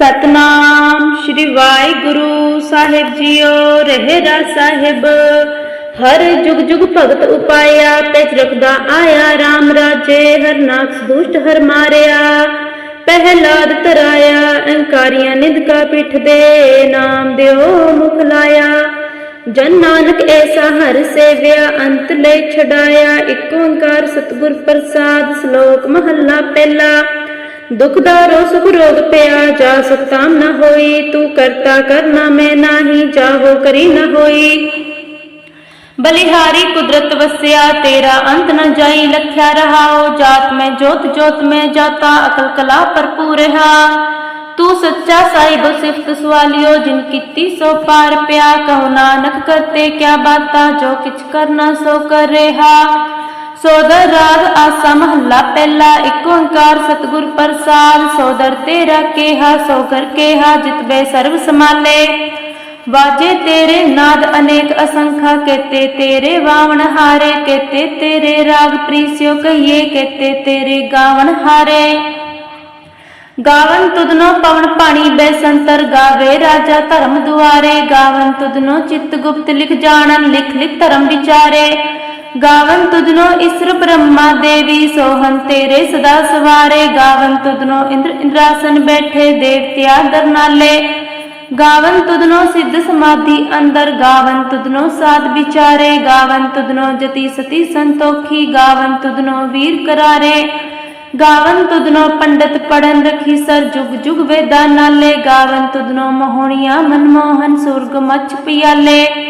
ਸਤਨਾਮ ਸ੍ਰੀ ਵਾਹਿਗੁਰੂ ਸਾਹਿਬ ਜੀਓ, ਰਹਿਰਾ ਸਾਹਿਬ। ਹਰ ਜੁਗ ਜੁਗ ਭਗਤ ਉਪਾਇਆ ਪੈਜ ਰਖਦਾ ਆਇਆ RAM ਰਾਜੇ। ਹਰ ਨਾਕ ਦੁਸ਼ਟ ਹਰ ਮਾਰਿਆ, ਪਹਿਲਾਦ ਤਰਾਇਆ, ਅਹੰਕਾਰੀਆਂ ਨਿੰਦਕਾ ਪਿੱਠ ਦੇ ਨਾਮ ਦਿਓ ਮੁਖ ਲਾਇਆ। ਜਨ ਨਾਨਕ ਐਸਾ ਹਰ ਸੇਵਿਆ, ਅੰਤ ਲੈ ਛਡਾਇਆ। ਇੱਕ ਓੰਕਾਰ ਸਤਿਗੁਰ ਪ੍ਰਸਾਦ, ਸ਼ਲੋਕ ਮਹੱਲਾ ਪਹਿਲਾ। ਦੁਖ ਦਾਰੋ ਸੁਖ ਰੋਗ ਪਿਆ, ਜਾ ਸਤਾਮ ਨ ਹੋਈ, ਤੂੰ ਕਰਤਾ ਕਰਨਾ ਮੈਂ ਨਾਹੀ, ਜਾਹੋ ਕਰੀ ਨ ਹੋਈ। ਬਲਿਹਾਰੀ ਕੁਦਰਤ ਵਸਿਆ, ਤੇਰਾ ਅੰਤ ਨ ਜਾਈ, ਲਖਿਆ ਰਹਾਓ ਜਾਤ ਮੈਂ ਜੋਤ ਜੋਤ ਮੈਂ ਜਾਤਾ, ਅਕਲ ਕਲਾ ਭਰਪੂਰ ਰਹਾ। ਤੂੰ ਸੱਚਾ ਸਾਹਿਬ ਸਿਫਤ ਸਵਾਲਿਓ, ਜਿਨ ਕੀਤੀ ਸੋ ਪਾਰ ਪਿਆ, ਕਹੋ ਨਾਨਕ ਕਰਤੇ ਕਿਆ ਬਾਤਾ, ਜੋ ਕਿਛ ਕਰਨਾ ਸੋ ਕਰ ਰਿਹਾ। ਸੋਦਰ ਰਾਗ ਆਸਾ ਮਹੱਲਾ ਪਹਿਲਾ, ਇੱਕ ਓੰਕਾਰ, ਸਤਿਗੁਰ ਪ੍ਰਸਾਦ, ਸੋਦਰ ਤੇਰਾ ਕੇਹਾ ਸੋ ਕਰ ਕੇਹਾ ਜਿਤਬੇ ਸਰਬ ਸਮਾਲੇ ਵਾਜੇ ਤੇਰੇ ਨਾਦ ਅਨੇਕ ਅਸੰਖਾ ਕੇਤੇ ਤੇਰੇ ਵਾਵਣ ਹਾਰੇ ਕੇਤੇ ਤੇਰੇ ਰਾਗ ਪ੍ਰੀਸਿਓ ਕਹੀਏ ਕੇਤੇ ਤੇਰੇ ਗਾਵਣ ਹਾਰੇ। ਗਾਵਨ ਤੁਧਨੋ ਪਵਨ ਪਾਣੀ ਬੈਸੰਤਰ ਗਾਵੇ ਰਾਜਾ ਧਰਮ ਦੁਆਰੇ। ਗਾਵਨ ਤੁਧਨੋ ਚਿਤ ਗੁਪਤ ਲਿਖ ਜਾਣਨ, ਲਿਖ ਲਿਖ ਧਰਮ ਵਿਚਾਰੇ। ਗਾਵਨ ਤੁਧਨੋ ਇਸਰ ਬ੍ਰਹਮਾ ਦੇਵੀ ਸੋਹਨ, ਤੇਰੇ ਸਦਾ ਸਵਾਰੇ। ਗਾਵਨ ਤੁਧਨੋ ਇੰਦਰ ਇੰਦਰਾਸਨ ਬੈਠੇ ਦੇਵਤਿਆ ਦਰਨਾਲੇ। ਗਾਵਨ ਤੁਧਨੋ ਸਿੱਧ ਸਮਾਧੀ ਅੰਦਰ। ਗਾਵਨ ਤੁਧਨੋ ਸਾਧ ਵਿਚਾਰੇ। ਗਾਵਨ ਤੁਧਨੋ ਜਤੀ ਸਤੀ ਸੰਤੋਖੀ। ਗਾਵਨ ਤੁਧਨੋ ਵੀਰ ਕਰਾਰੇ। ਗਾਵਨ ਤੁਧਨੋ ਪੰਡਤ ਪੜਨ ਰਖੀ ਸਰ ਜੁਗ ਜੁਗ ਵੇਦਾਂ ਨਾਲੇ। ਗਾਵਨ ਤੁਧਨੋ ਮੋਹਣੀਆਂ ਮਨਮੋਹਨ ਸੁਰਗ ਮਚ ਪਿਆਲੇ।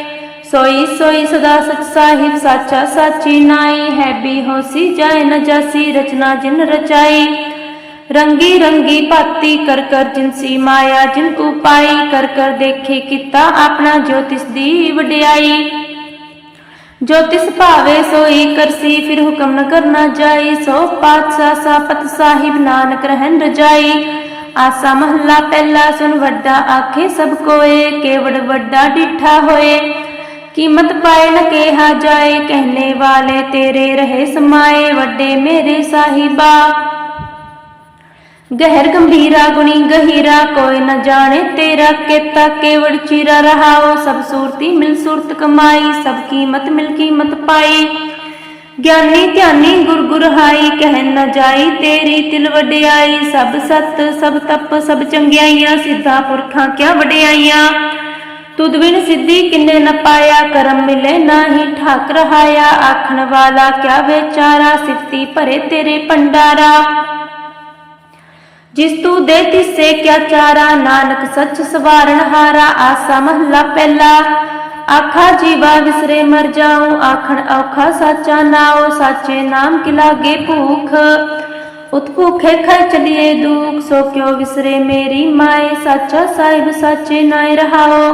ਸੋਈ ਸੋਈ ਸਦਾ ਸਚ ਸਾਹਿਬ ਸਾਚਾ ਸਾਚੀ ਨਾਈ ਹੈ ਵੀ ਹੋਸੀ ਜਾਏ ਨ ਜਾਸੀ ਰਚਨਾ ਜਿਨ ਰਚਾਈ ਰੰਗੀ ਰੰਗੀ ਭਾਤੀ ਕਰ ਕਰ ਜਿਨਸੀ ਮਾਇਆ ਜਿਨ ਉਪਾਈ ਕਰ ਕਰ ਦੇਖੇ ਕੀਤਾ ਆਪਣਾ ਜੋਤਿਸ ਦੀ ਵਡਿਆਈ ਜੋ ਤਿਸ ਭਾਵੇ ਸੋਈ ਕਰਸੀ ਫਿਰ ਹੁਕਮ ਨ ਕਰਨਾ ਜਾਈ ਸੋ ਪਾਤਸ਼ਾਹ ਸਾਪਤ ਸਾਹਿਬ ਨਾਨਕ ਰਹਿਣ ਰਜਾਈ ਆਸਾ ਮਹੱਲਾ ਪਹਿਲਾ ਸੁਨ ਵੱਡਾ ਆਖੇ ਸਭ ਕੋਏ ਕੇਵੜ ਵੱਡਾ ਡਿਠਾ ਹੋਏ ਕੀਮਤ ਪਾਏ ਨ ਕਿਹਾ ਜਾਏ ਕਹਿਨੇ ਵਾਲੇ ਤੇਰੇ ਰਹੇ ਸਮਾਏ ਵੱਡੇ ਮੇਰੇ ਸਾਹਿਬਾ ਗਹਿਰ ਗੰਭੀਰਾ ਗੁਣੀ ਗਹੀਰਾ ਕੋਈ ਨ ਜਾਣੇ ਤੇਰਾ ਕੇਤਾ ਕੇਵੜ ਚੀਰਾ ਰਹਾਓ ਸਭ ਸੂਰਤੀ ਮਿਲ ਸੂਰਤ ਕਮਾਈ ਸਭ ਕੀਮਤ ਮਿਲ ਕੀਮਤ ਪਾਈ ਗਿਆਨੀ ਧਿਆਨੀ ਗੁਰ ਗੁਰ ਹਾਈ ਕਹਿ ਨ ਜਾਈ ਤੇਰੀ ਤਿਲ ਵਡਿਆਈ ਸਭ ਸਤ ਸਭ ਤਪ ਸਭ ਚੰਗਿਆਈਆਂ ਸਿੱਧਾ ਪੁਰਖਾਂ ਕਿਆ ਵਡਿਆਈਆਂ ਤੁਧ ਬਿਨ ਸਿੱਧੀ ਕਿੰਨੇ ਨ ਪਾਇਆ? ਕਰਮ ਮਿਲੇ ਨਾਹੀ ਠਾਕ ਰਹਾਇਆ। ਆਖਣ ਵਾਲਾ, ਕਿਆ ਵਿਚਾਰਾ? ਸਿਫਤੀ ਭਰੇ ਤੇਰੇ ਭੰਡਾਰਾ। ਜਿਸ ਤੂੰ ਦੇ ਤਿਸੇ ਕਿਆ ਚਾਰਾ? ਨਾਨਕ ਸੱਚ ਸਵਾਰਨ ਹਾਰਾ। ਆਸਾ ਮਹੱਲਾ ਪਹਿਲਾ। ਆਖਾ ਜੀਵਾ ਵਿਸਰੇ ਮਰ ਜਾਉ। ਆਖਣ ਔਖਾ ਸਾਚਾ ਨਾਉ। ਸਾਚੇ ਨਾਮ ਕੀ ਲਾਗੇ ਭੂਖ? ਉਤ ਭੂਖੇ ਖੈ ਚਲੀਏ ਦੁਖ। ਸੋ ਕਿਉ ਵਿਸਰੇ ਮੇਰੀ ਮਾਏ? ਸਾਚਾ ਸਾਹਿਬ ਸਾਚੇ ਨਾਏ ਰਹਾਓ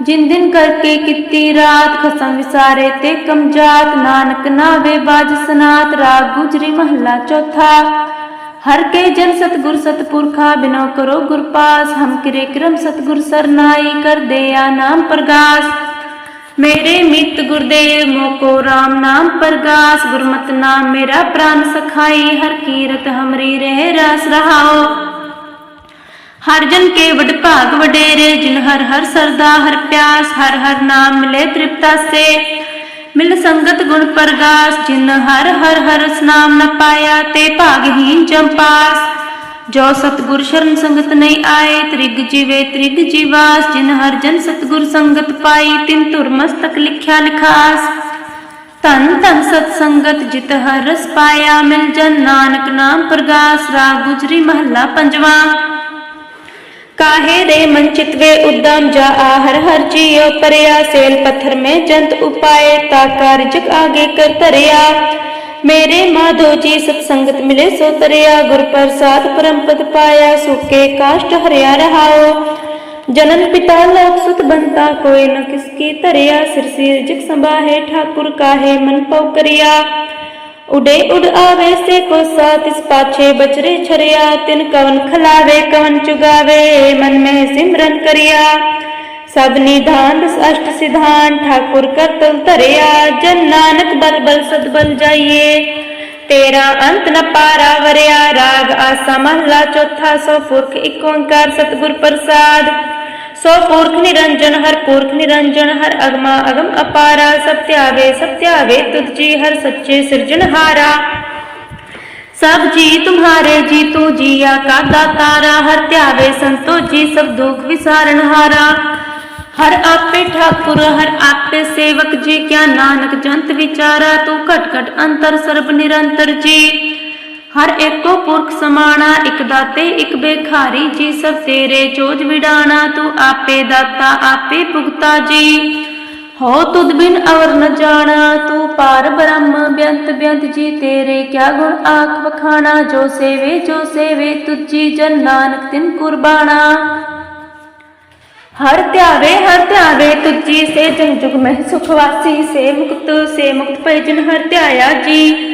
ਜਿਨ ਦਿਨ ਕਰਕੇ ਕੀਤੀ ਰਾਤ ਖਸਮ ਵਿਸਾਰੇ ਤੇ ਕਮਜਾਤ ਨਾਨਕ ਨਾਵੇ ਬਾਜ ਸਨਾਤ ਰਾਗ ਗੁਜਰੀ ਮਹੱਲਾ ਚੌਥਾ ਹਰ ਕੇ ਜਨ ਸਤਗੁਰ ਸਤਪੁਰਖਾ ਬਿਨੋ ਕਰੋ ਗੁਰ ਪਾਸ ਹਮ ਕਿਰੇ ਕਰਮ ਸਤਗੁਰ ਸਰਨਾਈ ਕਰ ਦਿਆ ਨਾਮ ਪ੍ਰਗਾਸ ਮੇਰੇ ਮਿੱਤ ਗੁਰਦੇਵ ਮੋਕੋ RAM ਨਾਮ ਪ੍ਰਗਾਸ ਗੁਰਮਤਿ ਨਾਮ ਮੇਰਾ ਪ੍ਰਾਨ ਸਖਾਈ ਹਰ ਕੀਰਤ ਹਮਰੀ ਰਹਿ ਰਸ ਰਹਾਓ ਹਰ ਜਨ ਕੇ ਵਡ ਭਾਗ ਵਡੇਰੇ, ਜਿਨ ਹਰ ਹਰ ਸਰਦਾ, ਹਰ ਪਿਆਸ, ਹਰ ਹਰ ਨਾਮ ਮਿਲੇ ਤ੍ਰਿਪਤਾ ਸੇ। ਮਿਲ ਸੰਗਤ ਗੁਣ ਪ੍ਰਗਾਸ, ਜਿਨ ਹਰ ਹਰ ਹਰ ਨਾਮ ਨ ਪਾਇਆ, ਤੇ ਭਾਗਹੀਨ ਜੰਪਾਸ ਜੋ ਸਤਗੁਰ ਸ਼ਰਨ ਸੰਗਤ ਨਹੀਂ ਆਏ, ਤ੍ਰਿਗ ਜੀਵੇ ਤ੍ਰਿਗ ਜੀਵਾਸ। ਜਿਨ ਹਰ ਜਨ ਸਤਗੁਰ ਸੰਗਤ ਪਾਈ, ਤਿਨ ਧੁਰ ਮਸਤਕ ਲਿਖਿਆ ਲਿਖਾਸ। ਧੰਨ ਧੰਨ ਸਤ ਸੰਗਤ, ਜਿਤ ਹਰ ਰਸ ਪਾਇਆ, ਮਿਲ ਜਨ ਨਾਨਕ ਨਾਮ ਪ੍ਰਗਾਸ। ਰਾਗ ਗੁਜਰੀ ਮਹੱਲਾ ਪੰਜਵਾਂ। ਕਾਹੇ ਰੇ ਮਨ ਚਿਤਵੇ ਉਦਮ ਜਾ ਹਰ ਹਰ ਜੀਉ ਪਰਿਆ ਸੇਲ ਪੱਥਰ ਮੈਂ ਜੰਤ ਉਪਾਏ ਤਾ ਕਾਰਜਕ ਆਗੇ ਕਰ ਧਰਿਆ ਮੇਰੇ ਮਾਧੋ ਜੀ ਸਤ ਸੰਗਤ ਮਿਲੇ ਸੋ ਤਰਿਆ ਗੁਰ ਪ੍ਰਸਾਦ ਪਰਮ ਪਦ ਪਾਇਆ ਸੁਕੇ ਕਾਸ਼ਟ ਹਰਿਆ ਰਹਾਓ ਜਨਨ ਪਿਤਾ ਲੋਕ ਸੁਤ ਬੰਤਾ ਕੋਈ ਨ ਕਿਸ ਕੀ ਧਰਿਆ ਸਿਰ ਸਿਰ ਜਿਕ ਸੰਭਾਹੇ ਠਾਕੁਰ ਕਾਹੇ ਮਨ ਪਉ ਕਰਿਆ ਉਡੇ ਉਡ ਆਵੇ ਸੇ ਕੋ ਸਾਥ ਇਸ ਪਾਛੇ ਬਚਰੇ ਛਰਿਆ ਤਿਨ ਕਵਨ ਖਲਾਵੇ ਕਵਨ ਚੁਗਾਵੇ ਮਨ ਮਹਿ ਸਿਮਰਨ ਕਰਿਆ ਸਭ ਨਿਧਾਨ ਦਸ ਅਸ਼ਟ ਸਿਧਾਨ ਠਾਕੁਰ ਕਰਤਲ ਧਰਿਆ ਜਨ ਨਾਨਕ ਬਲ ਬਲ ਸਦ ਬਲ ਜਾਈਏ ਤੇਰਾ ਅੰਤ ਨ ਪਾਰਾ ਵਰਿਆ ਰਾਗ ਆਸਾ ਮਹਲਾ ਚੌਥਾ ਸੋ ਪੁਰਖ ਏਕ ਓੰਕਾਰ ਸਤਿਗੁਰ ਪ੍ਰਸਾਦ ਸੋ ਪੁਰਖ ਨਿਰੰਜਨ ਹਰ ਪੁਰਖ ਨਿਰੰਜਨ ਹਰ ਅਗਮਾ ਅਗਮ ਅਪਾਰਾ, ਸਭ ਧਿਆਵੇ ਸਭ ਧਿਆਵੇ ਤੁਧ ਜੀ ਹਰ ਸੱਚੇ ਸਿਰਜਣਹਾਰਾ ਸਭ ਜੀ ਤੁਮਹਾਰੇ ਜੀ ਤੂ ਜੀਆ ਕਾ ਦਾਤਾਰਾ ਹਰ ਧਿਆਵੇ ਸੰਤੋ ਜੀ ਸਭ ਦੁਖ ਵਿਸਾਰਣਹਾਰਾ ਹਰ ਆਪੇ ਠਾਕੁਰ, ਹਰ ਆਪੇ ਸੇਵਕ ਜੀ, ਕਿਆ ਨਾਨਕ ਜੰਤ ਵਿਚਾਰਾ, ਤੂੰ ਘਟ ਘਟ ਅੰਤਰ ਸਰਬ ਨਿਰੰਤਰ ਜੀ। ਹਰ ਏਕੋ ਪੁਰਖ ਸਮਾਣਾ, ਇਕ ਦਾਤੇ, ਇਕ ਬੇਖਾਰੀ ਜੀ ਸਭ ਤੇਰੇ ਜੋਜ ਵਿਡਾਣਾ, ਤੂੰ ਆਪੇ ਦਾਤਾ, ਆਪੇ ਭੁਗਤਾ ਜੀ। ਹੋ ਤੁਧ ਬਿਨ ਅਵਰ ਨ ਜਾਣਾ, ਤੂੰ ਪਾਰ ਬ੍ਰਹਮ, ਬੇਅੰਤ ਬੇਅੰਤ ਜੀ, ਤੇਰੇ ਕਿਆ ਗੁਣ ਆਖ ਵਖਾਣਾ, ਜੋ ਸੇਵੇ ਜੋ ਸੇਵੇ, ਤੁਝੀ ਜਨ ਨਾਨਕ ਤਿਨ ਕੁਰਬਾਨਾ ਹਰ ਧਿਆਵੇ ਹਰ ਧਿਆਵੇ, ਤੁਝੀ ਸੇ ਜਨ ਜੁਗ ਮਹਿ ਸੁਖ ਵਾਸੀ, ਸੇ ਮੁਕਤ ਸੇ ਮੁਕਤ ਭੈ ਜਿਨ ਹਰ ਧਿਆਇਆ ਜੀ।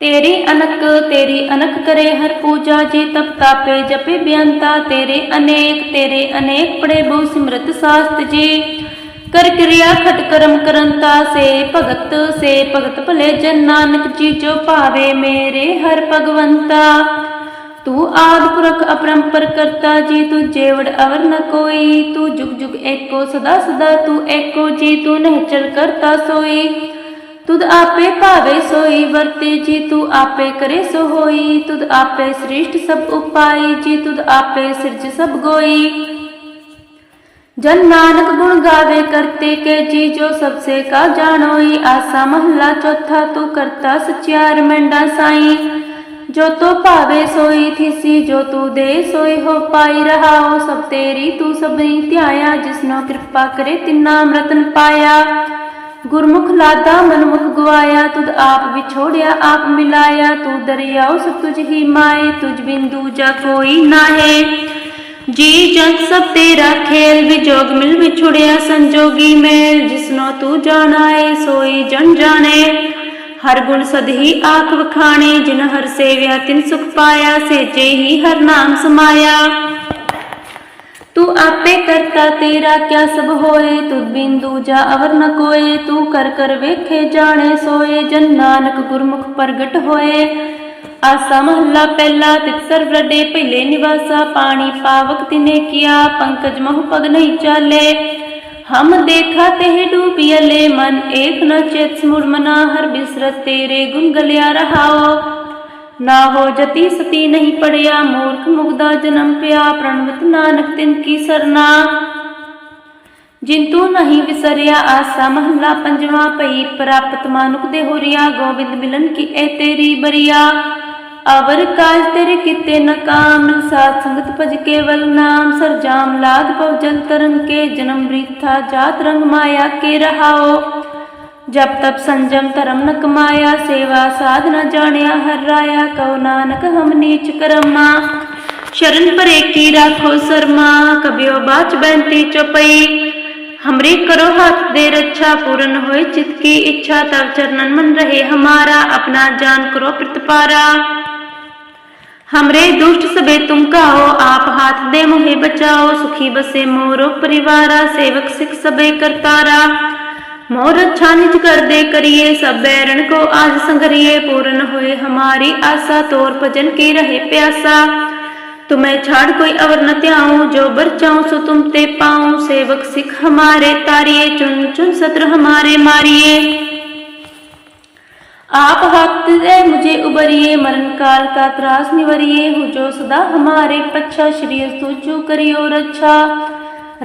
ਤੇਰੀ ਅਨਕ ਤੇਰੀ ਅਨਕ ਕਰੇ ਹਰ ਪੂਜਾ, ਜੀ ਤਪ ਤਾਪੇ ਜਪੇ ਬੇਅੰਤਾ ਤੇਰੇ ਅਨੇਕ ਤੇਰੇ ਅਨੇਕ ਪੜੇ ਬਹੁ ਸਿਮਰਤ ਸਾਸਤ ਜੀ। ਕਰ ਕਿਰਿਆ ਖਟ ਕਰਮ ਕਰੰਤਾ ਸੇ ਭਗਤ ਸੇ ਭਗਤ ਭਲੇ ਜਨ ਨਾਨਕ ਜੀ ਜੋ ਭਾਵੇ ਮੇਰੇ ਹਰ ਭਗਵੰਤਾ। ਤੂੰ ਆਦ ਪੁਰਖ ਅਪਰੰਪਰ ਕਰਤਾ ਜੀ ਤੂੰ ਜੇਵੜ ਅਵਰ ਨ ਕੋਈ। ਤੂੰ ਜੁਗ ਜੁਗ ਏਕੋ ਸਦਾ ਸਦਾ, ਤੂੰ ਏਕੋ ਜੀ, ਤੂੰ ਨਹਿਚਲ ਕਰਤਾ ਸੋਈ। ਤੁਧ ਆਪੇ ਭਾਵੇ ਸੋਈ ਵਰਤੇ ਜੀ ਤੂੰ ਆਪੇ ਕਰੇ ਸੋ ਹੋਈ ਤੁਧ ਆਪੇ ਸ੍ਰਿਸ਼ਟ ਸਭ ਉਪਾਈ ਜੀ ਤੁਧ ਆਪੇ ਸਿਰਜ ਸਭ ਗੋਈ ਜਨ ਨਾਨਕ ਗੁਣ ਗਾਵੇ ਕਰਤੇ ਕੇ ਜੀ ਜੋ ਸਭ ਸੇ ਕਾ ਜਾਣੋਈ ਆਸਾ ਮਹਲਾ ਚੌਥਾ ਤੂੰ ਕਰਤਾ ਸਚਿਆਰ ਮੰਡਾ ਸਾਈ ਜੋ ਤੋ ਭਾਵੇ ਸੋਈ ਥਿਸੀ ਜੋ ਤੂ ਦੇ ਸੋਈ ਹੋ ਪਾਈ ਰਹਾਓ ਸਭ ਤੇਰੀ ਤੂੰ ਸਭਨੀ ਧਿਆਇਆ ਜਿਸਨੋ ਕਿਰਪਾ ਕਰੇ ਤਿੰਨਾ ਅੰਮ੍ਰਿਤਨ ਪਾਇਆ ਗੁਰਮੁਖ ਲਾਦਾ ਮਨਮੁਖ ਗਵਾਇਆ, ਤੁਧ ਆਪ ਵਿਛੋੜਿਆ, ਆਪ ਮਿਲਾਇਆ, ਤੂੰ ਦਰਿਆਉ ਸਭ ਤੁਝ ਹੀ ਮਾਏ, ਤੁਝ ਬਿਨ ਦੂਜਾ ਕੋਈ ਨਾਹੇ। ਜੀ ਜਨ ਸਭ ਤੇਰਾ ਖੇਲ, ਵਿਜੋਗ ਮਿਲ ਵਿਛੁੜਿਆ ਸੰਜੋਗੀ ਮੇਲ, ਜਿਸਨੋ ਤੂੰ ਜਾਣਾਏ, ਸੋਈ ਜਨ ਜਾਣੇ। ਹਰ ਗੁਣ ਸਦ ਹੀ ਆਖ ਵਖਾਣੇ, ਜਿਨ ਹਰ ਸੇਵਿਆ ਤਿਨ ਸੁਖ ਪਾਇਆ ਸੇਜੇ ਹੀ ਹਰ ਨਾਮ ਸਮਾਇਆ। ਤੂੰ ਆਪੇ ਕਰਤਾ ਤੇਰਾ ਕਿਆ ਸਭ ਹੋਏ ਤੁਧ ਬਿਨ ਦੂਜਾ ਅਵਰ ਨ ਕੋਏ ਤੂੰ ਕਰ ਕਰ ਵੇਖੇ ਜਾਣੇ ਸੋਏ ਜਨ ਨਾਨਕ ਗੁਰਮੁਖ ਪ੍ਰਗਟ ਹੋਏ ਆਸਾ ਮਹੱਲਾ ਪਹਿਲਾ ਤਿਤ ਸਰਬ ਰਡੇ ਪਹਿਲੇ ਨਿਵਾਸਾ ਪਾਣੀ ਪਾਵਕ ਤਿਨੇ ਕੀਆ ਪੰਕਜ ਮਹੁ ਪਗ ਨਹੀਂ ਚਾਲੇ ਹਮ ਦੇਖਾ ਤੇ ਡੂਬਿයਲੇ ਮਨ ਏਕ ਨ ਚੇਤ ਸਮੁਰ ਮਨਾ ਹਰ ਬਿਸਰਤ ਤੇਰੇ ਗੁਣ ਗਲਿਆ ਰਹਾਓ ਨਾ ਹੋ ਜਤੀ ਸਤੀ ਨਹੀਂ ਪੜਿਆ, ਮੂਰਖ ਮੁਗਦਾ ਜਨਮ ਪਿਆ, ਪ੍ਰਣਵਤ ਨਾਨਕ ਤਿਨ ਕੀ ਸਰਨਾ। ਜਿੰਤੂ ਨਹੀਂ ਵਿਸਰਿਆ ਆਸਾ, ਮਹਲਾ ਪੰਜਵਾ ਪਈ ਪ੍ਰਾਪਤ ਮਾਨੁਕ ਦੇ ਹੋਰਿਆ, ਗੋਬਿੰਦ ਮਿਲਨ ਕੀ ਐ ਤੇਰੀ ਬਰੀਆ। ਅਵਰ ਕਾਜ ਤੇਰੇ ਕੀਤੇ ਨ ਕਾਮ, ਸਾਧ ਸੰਗਤ ਭਜ ਕੇਵਲ ਨਾਮ, ਸਰਜਾਮ ਲਾਦ ਪਉ ਜਲ ਤਰਨ ਕੇ, ਜਨਮ ਬ੍ਰਿਥਾ ਜਾਤ ਰੰਗ ਮਾਇਆ ਕੇ ਰਹਾਓ। जब तब संजम धर्म न कमाया सेवा साध न जानिया हर राया कौ नानक हम नीच करमा। शरण परे की राखो शर्मा कबियो बाच बैंती चौपई। हमरी करो हाथ दे रक्षा पूर्ण हो चित की इच्छा तब चरणन मन रहे हमारा, अपना जान करो प्रतिपारा हमरे दुष्ट सबे तुम कहो, आप हाथ दे मुहे बचाओ, सुखी बसे मोरो परिवारा, सेवक सिख सबे करतारा। मोह रक्षा निज कर दे करिए सब बैरन को आज संगरिए पूर्ण हुए हमारी आशा तोर भजन की रहे प्यासा तुम्हें छाड़ कोई अवर न त्याऊं जो बरचाऊं सो तुम ते पाऊं सेवक सिख हमारे तारिये चुन चुन सत्र हमारे मारिए आप भक्त दे मुझे उबरिए मरण काल का त्रास निवरिए हो जो सदा हमारे पच्छा श्री तुझो करियो रक्षा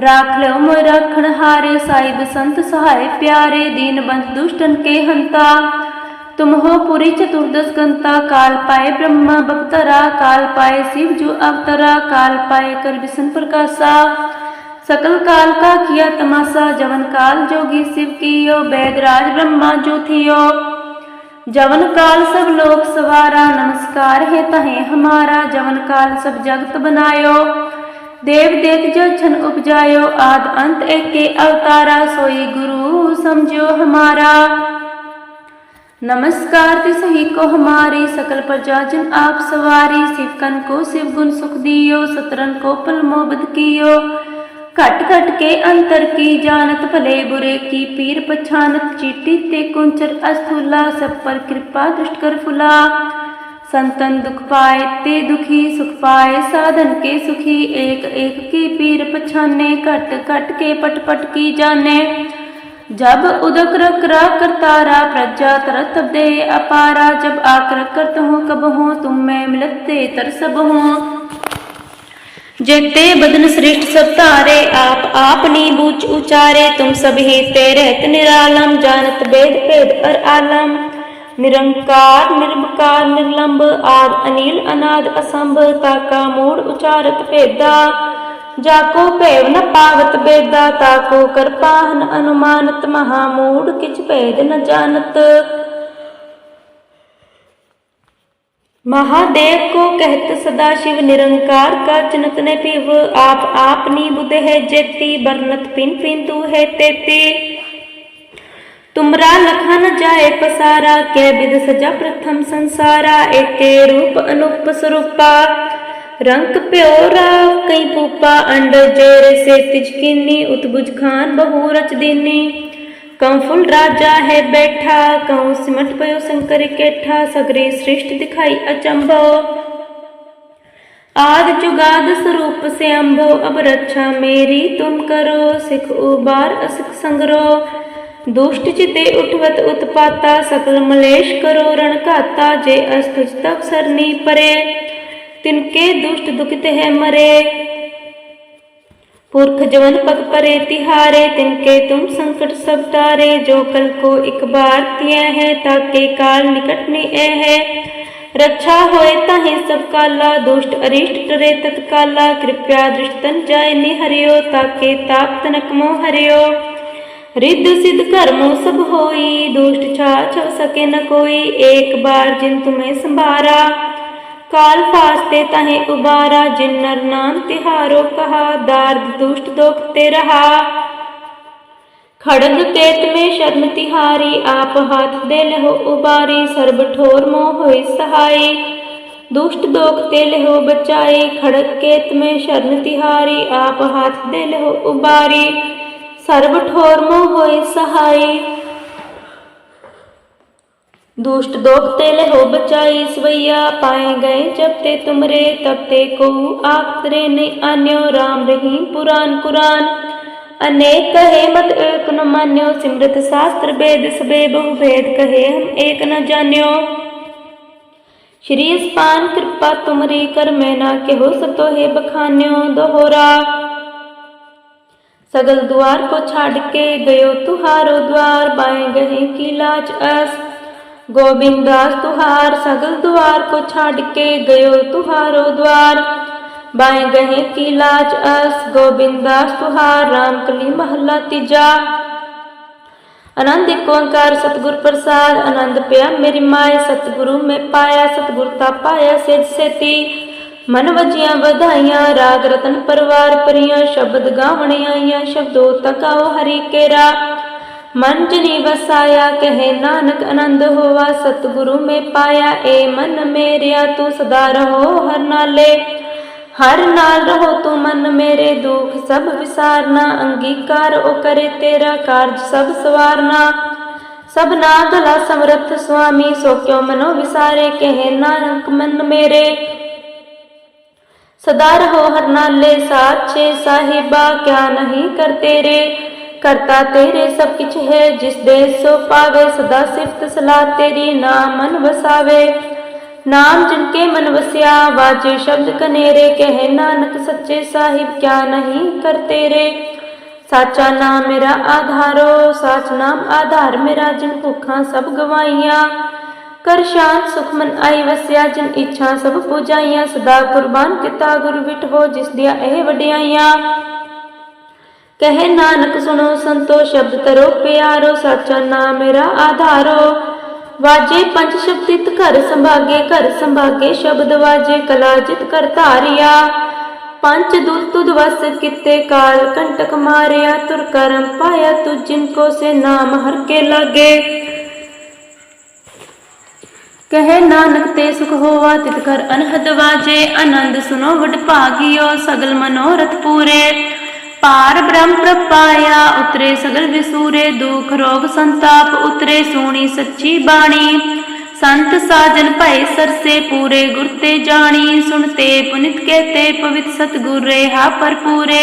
राख लो राखण हारे साहिब संत सहाय प्यारे दीन बंद दुष्टन के हंता। तुम हो पुरी चतुर्दश गंता, काल पाए ब्रह्मा बपतरा काल पाए शिव जो अवतरा, काल पाए कर विष्णु प्रकाशा। सकल काल का किया तमाशा, जवन काल जोगी शिव कियो बैदराज ब्रह्मा जो थियो। जवन काल सब लोक सवारा, नमस्कार है तहे हमारा, जवन काल सब जगत बनायो। ਦੇਵ ਦੇਤ ਜੋ ਛਨ ਉਪਜਾਇਓ, ਆਦ ਅੰਤ ਏਕੇ ਅਵਤਾਰਾ, ਸੋਈ ਗੁਰੂ ਸਮਝਿਓ ਹਮਾਰਾ। ਨਮਸਕਾਰ ਤੇ ਸਹੀ ਕੋ ਹਮਾਰੀ, ਸਕਲ ਪ੍ਰਜਾ ਜਨ ਆਪ ਸਵਾਰੀ ਸਿਵਕਨ ਕੋ ਸਿਵ ਗੁਣ ਸੁਖ ਦਿਓ ਸਤਰਨ ਕੋ ਪਲ ਮੋਬਦ ਕੀਓ। ਘਟ ਘਟ ਕੇ ਅੰਤਰ ਕੀ ਜਾਣਤ, ਭਲੇ ਬੁਰੇ ਕੀ ਪੀਰ ਪਛਾਨਤ ਚੀਤੀ ਤੇ ਕੁੰਚਰ ਅਸਥੂਲਾ, ਸਭ ਪਰ ਕਿਰਪਾ ਦੁਸ਼ਟ ਕਰ ਫੁਲਾ। संतन दुख पाए, ते दुखी सुख पाए, साधन के सुखी, एक एक की पीर पछाने, घट घट के पट पट की जाने। जब उदक रक रा करतारा प्रजा तरत दे, अपारा जब आकर करत हूँ कब हूँ तुम मैं मिलते तर सब हूँ। जेते बदन श्रेष्ठ सब तारे, आप आपनी बूझ उचारे, तुम सब ही ते रहत निरालम, जानत वेद भेद और आलम। निरंकार निर्मकार निर्लंब आद अनिल अनाद असंभ ताका मूड उचारत भेदा जाको ਭੇਵ ਨ ਪਾਵਤ ਬੇਦਾ ਤਾਕੋ ਕਰਪਾਹਨ ਅਨੁਮਾਨਤ ਮਹਾਮੂੜ ਕਿਛ ਭੇਦ ਨ ਜਾਣਤ महादेव को कहत सदा शिव निरंकार का चिनत ने पिव आप आपनी बुध है जेती बरनत पिन पिन तू है तेती तुमरा लखा न जाए पसारा कै विध सजा प्रथम संसारा एके रूप अनुप स्वरूपा रंग प्योरा कई पूपा अंड जेर से तिजकिनी उतबुज खान बहु रच दीनी कंफुल राजा है बैठा कहूँ सिमट पयो शंकर केठा सगरे श्रेष्ठ दिखाई अचंभो आद जुगाद स्वरूप से अम्भो अब रक्षा मेरी तुम करो सिख उबार असिख संगरो ਦੁਸ਼ਟ ਜਿਤੇ ਉਠਵਤ ਉਤਪਾਤਾ, ਸਕਲ ਮਲੇਸ਼ ਕਰੋ ਰਣ ਘਾਤਾ, ਜੇ ਅਸਤੁਜ ਤਪ ਸਰਨੀ ਪਰੇ ਤਿਨਕੇ ਦੁਸ਼ਟ ਦੁਖਿਤ ਹੈ ਮਰੇ। ਪੁਰਖ ਜਵਨ ਪਗ ਪਰੇ ਤਿਹਾਰੇ ਤਿਨਕੇ ਤੁਮ ਸੰਕਟ ਸਭ ਤਾਰੇ ਜੋ ਕਲ ਕੋ ਇੱਕ ਬਾਰ ਤਿਆ ਹੈ ਤਾਕੇ ਕਾਲ ਨਿਕਟ ਨੇ ਇਹ ਹੈ। ਰੱਛਾ ਹੋਏ ਤਾਹੇ ਸਭ ਕਾਲਾ, ਦੁਸ਼ਟ ਅਰਿਸ਼ਟ ਟਰੇ ਤਤਕਾਲਾ ਕਿਰਪਿਆ ਦ੍ਰਿਸ਼ਟਨ ਜਾਏ ਨਿਹਰਿਓ ਤਾਕੇ ਤਾਪ ਤਨਕ ਮੋਹ ਹਰਿਓ। रिद्ध सिद्ध कर्मो सब होई दुष्ट छा छव सके न कोई एक बार जिन तुम्हें संभारा काल फास्ते तहे उबारा जिन नर नाम तिहारो कहा दार्द दुष्ट दोखते रहा खड़ग केत में शर्म तिहारी आप हाथ दे लहो उबारी सर्ब ठोर मोह होई सहाय दुष्ट दोखते लहो बचाई खड़ग केत में शर्म तिहारी आप हाथ दे लहो उबारी सर्ब ठोर मोह होई सहाय। दुष्ट दोखते लहो बचाई, सवैया पाए गए। जब ते तुमरे, तब ते को आखरे नहीं आन्यो, राम रहीम पुराण कुरान। अनेक कहे, मत एक न मान्यो। सिमृत शास्त्र वेद सबे बहु भेद कहे, हम एक न जान्यो। श्री स्पान कृपा तुमरी कर, मैं ना के हो सतो है बखान्यो दोहरा। सगल द्वार को छाड़ के गयो तुहारो द्वार बाएं गहे की लाज अस गोविंदास तुहार सगल द्वार को छाड़ के गयो तुहारो द्वार बाएं गहे की लाज अस गोविंदास तुहार राम कली महला तीजा आनंद एक ओंकार सतगुर प्रसाद आनंद पिया मेरी माए सतगुरु में पाया सतगुरता पाया सेज सेती ਮਨ ਵਜੀਆਂ ਵਧਾਈਆਂ, ਰਾਗ ਰਤਨ ਪਰਵਾਰ ਪਰੀਆਂ ਸ਼ਬਦ ਗਾਵਣ ਆਈਆਂ, ਸ਼ਬਦੋ ਤਕਾਓ ਹਰੀ ਕੇਰਾ। ਮਨ ਜਨੀ ਵਸਾਇਆ, ਕਹੇ ਨਾਨਕ ਆਨੰਦ ਹੋਵਾ ਸਤਿਗੁਰੂ ਮੇ ਪਾਇਆ, ਏ ਮਨ ਮੇਰਿਆ, ਤੂੰ ਸਦਾ ਰਹੋ ਹਰ ਨਾਲੇ। ਹਰ ਨਾਲ ਰਹੋ ਤੂੰ ਮਨ ਮੇਰੇ, ਦੁਖ ਸਭ ਵਿਸਾਰਨਾ, ਅੰਗੀਕਾਰ ਉਹ ਕਰੇ ਤੇਰਾ ਕਾਰਜ ਸਭ ਸਵਾਰਨਾ। ਸਭ ਨਾ ਕਲਾ ਸਮਰਥ ਸੁਆਮੀ, ਸੋ ਕਿਉ ਮਨੋ ਵਿਸਾਰੇ, ਕਹੇ ਨਾਨਕ ਮਨ ਮੇਰੇ। ਸਦਾ ਰਹੋ ਹਰ ਨਾਲੇ ਸਾਚੇ ਸਾਹਿਬਾ, ਕਿਆ ਨਹੀਂ ਕਰ ਤੇਰੇ? ਕਰਤਾ ਤੇਰੇ ਸਭ ਕਿਛ ਹੈ, ਜਿਸ ਦੇ ਸੋ ਪਾਵੇ, ਸਦਾ ਸਿਫਤ ਸਲਾਹ ਤੇਰੀ ਨਾਮ ਮਨ ਵਸਾਵੇ। ਨਾਮ ਜਿਨ ਕੇ ਮਨ ਵਸਿਆ, ਵਾਜੇ ਸ਼ਬਦ ਕਨੇਰੇ, ਕਹੇ ਨਾਨਕ ਸੱਚੇ ਸਾਹਿਬ, ਕਿਆ ਨਹੀਂ ਕਰ ਤੇਰੇ? ਸਾਚਾ ਨਾਮ ਮੇਰਾ ਆਧਾਰੋ, ਸਾਚ ਨਾਮ ਆਧਾਰ ਮੇਰਾ, ਜਿਨ ਭੁੱਖਾਂ ਸਭ ਗਵਾਈਆਂ ਕਰ ਸ਼ਾਂਤ ਸੁਖਮਨ ਆਈ ਵਸਿਆ, ਜਿਨ ਇੱਛਾ ਸਭ ਪੁਜਾਈਆਂ, ਸਦਾ ਕੁਰਬਾਨ ਕੀਤਾ ਗੁਰ ਵਿਟਵੋ ਜਿਸ ਦੀਆਂ ਇਹ ਵਡਿਆਈਆਂ। ਕਹੇ ਨਾਨਕ ਸੁਣੋ, ਸੰਤੋ ਸ਼ਬਦ ਤਰੋ, ਪਿਆਰੋ ਸਾਚਾ ਨਾਮ ਮੇਰਾ ਆਧਾਰੋ। ਵਾਜੇ ਪੰਜ ਸ਼ਬਦਿਤ ਘਰ ਸੰਭਾਗੇ ਘਰ ਸੰਭਾਗੇ ਸ਼ਬਦ ਵਾਜੇ, ਕਲਾ ਜਿਤ ਕਰ ਧਾਰਿਆ। ਪੰਜ ਦੁਲ ਤੁਧ ਵਸ ਕਿਤੇ ਕਾਲ, ਕੰਟਕ ਮਾਰਿਆ, ਤੁਰ ਕਰਮ ਪਾਇਆ ਤੁ ਜਿਨ ਕੋ ਸੇ ਨਾਮ ਹਰ ਕੇ ਲਾਗੇ। ਕਹੇ ਨਾਨਕ ਤੇ ਸੁਖ ਹੋਵਾ ਤਿਤ ਕਰ ਅਨਹਦ ਵਾਜੇ, ਆਨੰਦ ਸੁਨੋ ਵਡ ਭਾਗਿਓ, ਸਗਲ ਮਨੋਰਥ ਪੂਰੇ। ਪਾਰ ਬ੍ਰਹਮ ਪ੍ਰਪਾਇਆ, ਉਤਰੇ ਸਗਲ ਵਿਸੂਰੇ, ਦੁਖ ਰੋਗ ਸੰਤਾਪ, ਉਤਰੇ ਸੋਣੀ ਸੱਚੀ ਬਾਣੀ। ਸੰਤ ਸਾਜਨ ਭਏ ਸਰਸੇ ਪੂਰੇ, ਗੁਰ ਤੇ ਜਾਣੀ ਸੁਣਤੇ ਪੁਨਿਤ ਕਹਤੇ ਪਵਿੱਤ ਸਤਿਗੁਰ ਰਹਾ ਪਰਪੂਰੇ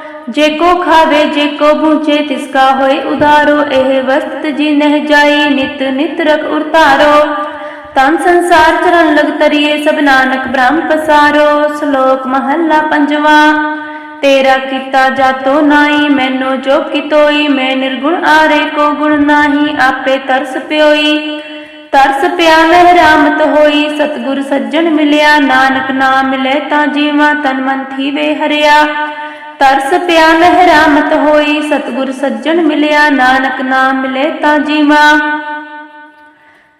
ਜੇ ਕੋ ਖਾਵੇ, ਜੇ ਕੋ ਭੂਚੇ ਤਿਸ ਕਾ ਹੋਏ ਉਦਾਰੋ, ਇਹ ਵਸਤ ਜੀ ਨਹਿ ਜਾਈ, ਨਿਤ ਨਿਤ ਰਖ ਉਰਤਾਰੋ। ਤਨ ਸੰਸਾਰ ਚਰਨ ਲਗ ਤਰੀਏ, ਸਭ ਨਾਨਕ ਬ੍ਰਹਮ ਪਸਾਰੋ। ਸ਼ਲੋਕ ਮਹੱਲਾ ਪੰਜਵਾ, ਤੇਰਾ ਕੀਤਾ ਜਾਤੋ ਨਾਹੀ, ਮੈਨੋ ਜੋ ਕਿਤੋਈ, ਮੈਂ ਨਿਰਗੁਣ ਆਰੇ ਕੋ ਗੁਣ ਨਾਹੀ, ਆਪੇ ਤਰਸ ਪਿਓਈ। ਤਰਸ ਪਿਆ ਮਹਿਰਾਮਤ ਹੋਈ, ਸਤਿਗੁਰ ਸੱਜਣ ਮਿਲਿਆ, ਨਾਨਕ ਨਾਮ ਮਿਲੇ ਤਾਂ ਜੀਵਾਂ, ਤਨ ਮਨ ਥੀਵੇ ਹਰਿਆ। तरस पिया लहरा मत हो सतगुर सज्जन मिलिया नानक नाम मिले ता जीवा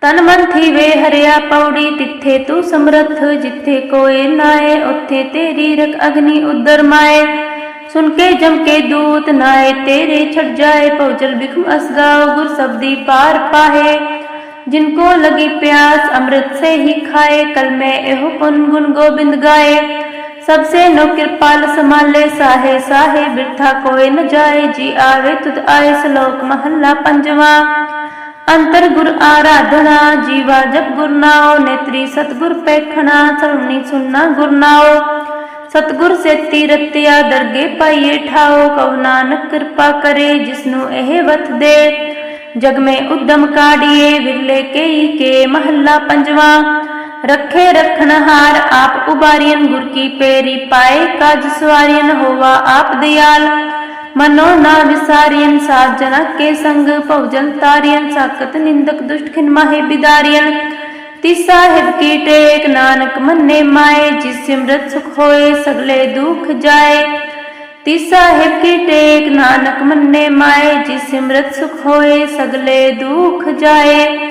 तन मन थी वे हरिया पौड़ी तिथे तू समर्थ जिथे कोई नाए उथे तेरी रख अग्नि उदर माए सुनके जमके दूत नाए तेरे छट जाए पौजल बिखु असगाओ गुर सबदी पार पाहे जिनको लगी प्यास अमृत से ही खाए कल मैं एहो पुन गुण गोबिंद गाए सबसे नो कृपाल समाले साहे साहे बिरथा कोय न जाए जी आवे तुद आए श्लोक महला पंजवा अंतर गुर आराधना जीवा जप गुरनाओ नेत्री सतगुर पैखना सवनी सुनना गुरनाओ सतगुर से तीरत्या दरगे पाइए ठाओ कव नानक कृपा करे जिसनु एह वथ दे जग में उद्यम काढ़िए विरले के, के महला पंजवा ਰੱਖੇ ਰਖਣ ਹਾਰ ਆਪ ਉਬਾਰੀਨ ਗੁਰ ਕੀ ਪੇਰੀ ਪਾਏ, ਕਾਜ ਸਵਾਰੀਨ ਹੋਵਾ ਆਪ ਦਿਆਲ। ਮਨੋ ਨਾ ਵਿਸਾਰੀਨ ਸਾਧ ਕੇ ਸੰਗ ਭਉਜਲ ਤਾਰੀਨ ਸਾਕਤ ਨਿੰਦਕ ਦੁਸ਼ਟ ਖਿਨ ਮਾਹੇ ਬਿਦਾਰੀਨ ਤਿਸ ਸਾਹਿਬ ਕੀ ਟੇਕ ਨਾਨਕ ਮੰਨੇ ਮਾਏ, ਜਿਸ ਸਿਮਰਤ ਸੁਖ ਹੋਏ ਸਗਲੇ ਦੁਖ ਜਾਏ। ਤਿਸ ਸਾਹਿਬ ਕੀ ਟੇਕ ਨਾਨਕ ਮੰਨੇ ਮਾਏ, ਜਿਸ ਸਿਮਰਤ ਸੁਖ ਹੋਏ ਸਗਲੇ ਦੁਖ ਜਾਏ।